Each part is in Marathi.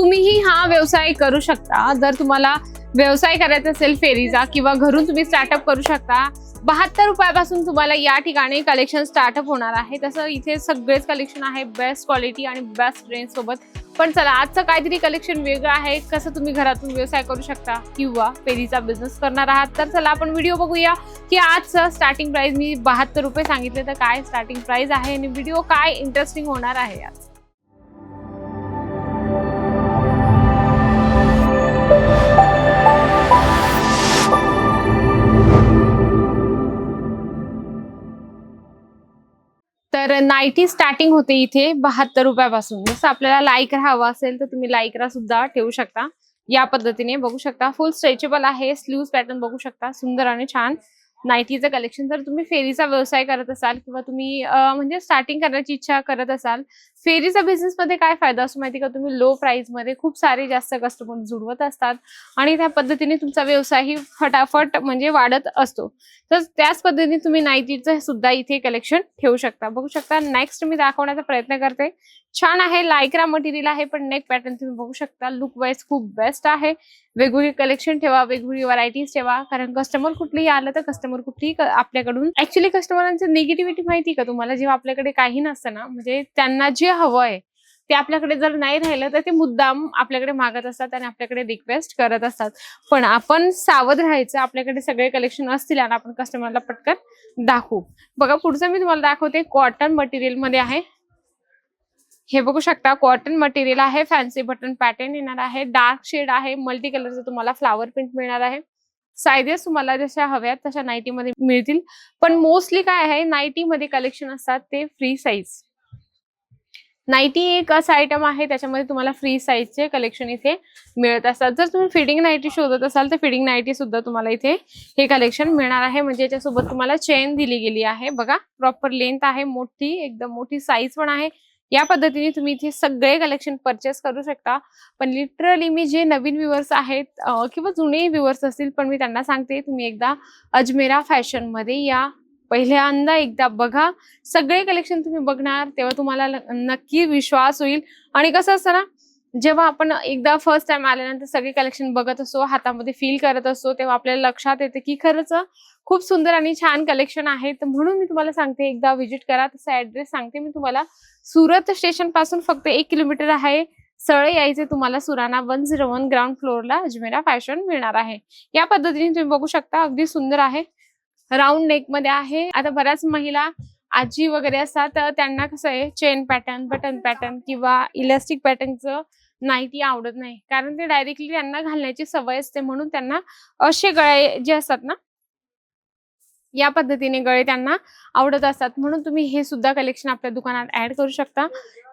तुम्हीही हा व्यवसाय करू शकता. जर तुम्हाला व्यवसाय करायचा असेल फेरीचा किंवा घरून तुम्ही स्टार्टअप करू शकता बहात्तर रुपयापासून तुम्हाला या ठिकाणी कलेक्शन स्टार्टअप होणार आहे. तसं इथे सगळेच कलेक्शन आहे बेस्ट क्वालिटी आणि बेस्ट रेंज सोबत. पण चला आजचं काहीतरी कलेक्शन वेगळं आहे. कसं तुम्ही घरातून व्यवसाय करू शकता किंवा फेरीचा बिझनेस करणार आहात? तर चला आपण व्हिडिओ बघूया की आजचं स्टार्टिंग प्राइस मी बहात्तर रुपये सांगितले. तर काय स्टार्टिंग प्राइस आहे आणि व्हिडिओ काय इंटरेस्टिंग होणार आहे आज तर नाईटी स्टार्टिंग होते इथे बहात्तर रुपयापासून. जसं आपल्याला लाईक हवा असेल तर तुम्ही लाईकरा सुद्धा ठेवू शकता. या पद्धतीने बघू शकता. फुल स्ट्रेचेबल आहे. स्लीव्ह पॅटर्न बघू शकता. सुंदर आणि छान. नाईटीचं कलेक्शन जर तुम्ही फेरीचा व्यवसाय करत असाल किंवा तुम्ही म्हणजे स्टार्टिंग करण्याची इच्छा करत असाल फेरीचा बिझनेस मध्ये काय फायदा असतो माहिती का? तुम्ही लो प्राईजमध्ये खूप सारे जास्त कस्टमर जुळवत असतात आणि त्या पद्धतीने तुमचा व्यवसायही फटाफट म्हणजे वाढत असतो. तर त्याच पद्धतीने तुम्ही नाईटीचं सुद्धा इथे कलेक्शन ठेवू शकता. बघू शकता नेक्स्ट मी दाखवण्याचा प्रयत्न करते. छान आहे लायक्रा मटेरियल आहे पण नेक पॅटर्न तुम्ही बघू शकता. लुक वाईज खूप बेस्ट आहे. वेगवेगळी कलेक्शन ठेवा वेगवेगळी व्हरायटीज ठेवा. कारण कस्टमर कुठलीही आलं तर कस्टमर कुठलीही आपल्याकडून. ऍक्च्युली कस्टमरांची निगेटिव्हिटी माहिती का तुम्हाला? जेव्हा आपल्याकडे काही नसतं ना म्हणजे त्यांना जे हवं आहे ते आपल्याकडे जर नाही राहिलं तर ते मुद्दाम आपल्याकडे मागत असतात आणि आपल्याकडे रिक्वेस्ट करत असतात. पण आपण सावध राहायचं आपल्याकडे सगळे कलेक्शन असतील आणि आपण कस्टमरला पटकन दाखवू. बघा पुढचं मी तुम्हाला दाखवते. कॉटन मटेरियलमध्ये आहे. हे बघू शकता कॉटन मटेरियल आहे फॅन्सी बटन पॅटर्न येणार आहे. डार्क शेड आहे मल्टी कलरचं तुम्हाला फ्लावर प्रिंट मिळणार आहे. सायजेस तुम्हाला जशा हव्यात तशा नाईटी मध्ये मिळतील. पण मोस्टली काय आहे नाईटी मध्ये कलेक्शन असतात ते फ्री साईज नाईटी एक असं आयटम आहे त्याच्यामध्ये तुम्हाला फ्री साईजचे कलेक्शन इथे मिळत असतात. जर तुम्ही फिटिंग नाईटी शोधत असाल तर फिडिंग नाईटी सुद्धा तुम्हाला इथे हे कलेक्शन मिळणार आहे. म्हणजे याच्यासोबत तुम्हाला चेन दिली गेली आहे. बघा प्रॉपर लेंथ आहे मोठी एकदम मोठी साईज पण आहे. या पद्धतीने तुम्ही इथे सगळे कलेक्शन परचेस करू शकता. पण लिटरली मी जे नवीन व्ह्युअर्स आहेत किंवा जुने व्ह्युअर्स असतील पण मी त्यांना सांगते तुम्ही एकदा अजमेरा फॅशनमध्ये या. पहिल्यांदा एकदा बघा. सगळे कलेक्शन तुम्ही बघणार तेव्हा तुम्हाला नक्की विश्वास होईल. आणि कसं असतं ना जेव्हा आपण एकदा फर्स्ट टाइम आल्यानंतर सगळे कलेक्शन बघत असतो हातामध्ये फील करत असतो तेव्हा आपल्याला लक्षात येते की खरंच खूप सुंदर आणि छान कलेक्शन आहे तर म्हणून मी तुम्हाला सांगते एकदा व्हिजिट करा तसा ऍड्रेस सांगते मी तुम्हाला. सुरत स्टेशनपासून फक्त एक किलोमीटर आहे. सळे यायचे तुम्हाला Surana one zero one ground फ्लोअरला अजमेरा फॅशन मिळणार आहे. या पद्धतीने तुम्ही बघू शकता अगदी सुंदर आहे. राऊंड नेकमध्ये आहे. आता बऱ्याच महिला आजी वगैरे असतात त्यांना कसं आहे चेन पॅटर्न बटन पॅटर्न किंवा इलास्टिक पॅटर्नचं नाईटी आवडत नाही. कारण ते डायरेक्टली त्यांना घालण्याची सवय असते म्हणून त्यांना असे गळे जे असतात ना या पद्धतीने गळे त्यांना आवडत असतात. म्हणून तुम्ही हे सुद्धा कलेक्शन आपल्या दुकानात ऍड करू शकता.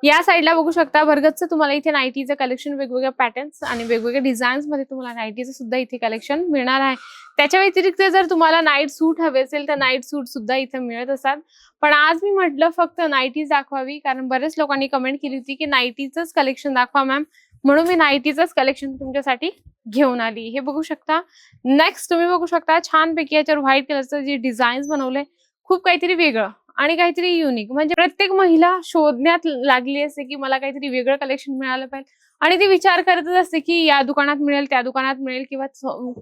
या साईडला बघू शकता भरगतचं तुम्हाला इथे नाईटीचं कलेक्शन वेगवेगळ्या पॅटर्न्स आणि वेगवेगळ्या डिझाईन्समध्ये तुम्हाला नाईटीचं सुद्धा इथे कलेक्शन मिळणार आहे. त्याच्या व्यतिरिक्त जर तुम्हाला नाईट सूट हवे असेल तर नाईट सूट सुद्धा इथे मिळत असतात. पण आज मी म्हटलं फक्त नाईटीज दाखवावी कारण बरेच लोकांनी कमेंट केली होती की नाईटीचंच कलेक्शन दाखवा मॅम म्हणून मी नाईटीचंच कलेक्शन तुमच्यासाठी घेऊन आली. हे बघू शकता. नेक्स्ट तुम्ही बघू शकता छानपैकी याच्यावर व्हाईट कलरचं जे डिझाईन्स बनवले खूप काहीतरी वेगळं आणि काहीतरी युनिक म्हणजे प्रत्येक महिला शोधण्यात लागली असते की मला काहीतरी वेगळं कलेक्शन मिळालं पाहिजे. आणि ती विचार करतच असते की या दुकानात मिळेल त्या दुकानात मिळेल किंवा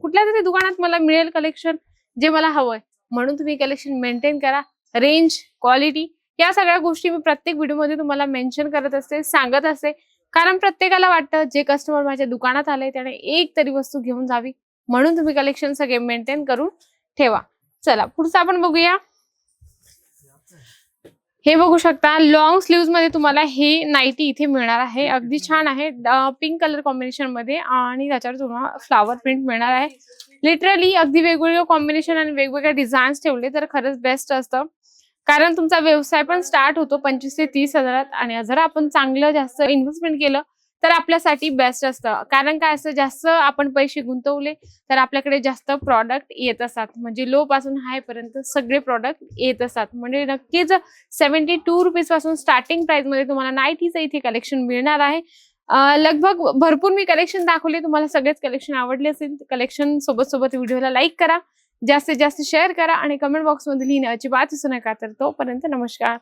कुठल्या तरी दुकानात मला मिळेल कलेक्शन जे मला हवंय. म्हणून तुम्ही कलेक्शन मेंटेन करा. रेंज क्वालिटी या सगळ्या गोष्टी मी प्रत्येक व्हिडिओमध्ये तुम्हाला मेन्शन करत असते सांगत असते. कारण प्रत्येकाला वाटतं जे कस्टमर माझ्या दुकानात आले त्याने एक तरी वस्तू घेऊन जावी. म्हणून तुम्ही कलेक्शन सगळे मेंटेन करून ठेवा. चला पुढचं आपण बघूया. हे बघू शकता लॉंग स्लीव्हमध्ये तुम्हाला हे नाईटी इथे मिळणार आहे. अगदी छान आहे. पिंक कलर कॉम्बिनेशनमध्ये आणि त्याच्यावर तुम्हाला फ्लावर प्रिंट मिळणार आहे. लिटरली अगदी वेगवेगळे कॉम्बिनेशन आणि वेगवेगळ्या डिझाईन्स ठेवले तर खरंच बेस्ट असतं. कारण तुमचा व्यवसाय पण स्टार्ट होतो पंचवीस ते तीस हजारात आणि जर आपण चांगलं जास्त इन्व्हेस्टमेंट केलं तर आपल्यासाठी बेस्ट असतं. कारण काय असतं जास्त आपण पैसे गुंतवले तर आपल्याकडे जास्त प्रॉडक्ट येत असतात. म्हणजे लो पासून हाय पर्यंत सगळे प्रॉडक्ट येत असतात. म्हणजे नक्कीच सेव्हन्टी टू रुपीजपासून स्टार्टिंग प्राइसमध्ये तुम्हाला नाईटीचं इथे कलेक्शन मिळणार आहे. लगभग भरपूर मी कलेक्शन दाखवले. तुम्हाला सगळेच कलेक्शन आवडले असेल कलेक्शन सोबत सोबत व्हिडिओला लाईक करा. जास्तीत जास्त शेअर करा आणि कमेंट बॉक्समध्ये लिहिण्याची बात असू नका. तर तोपर्यंत नमस्कार.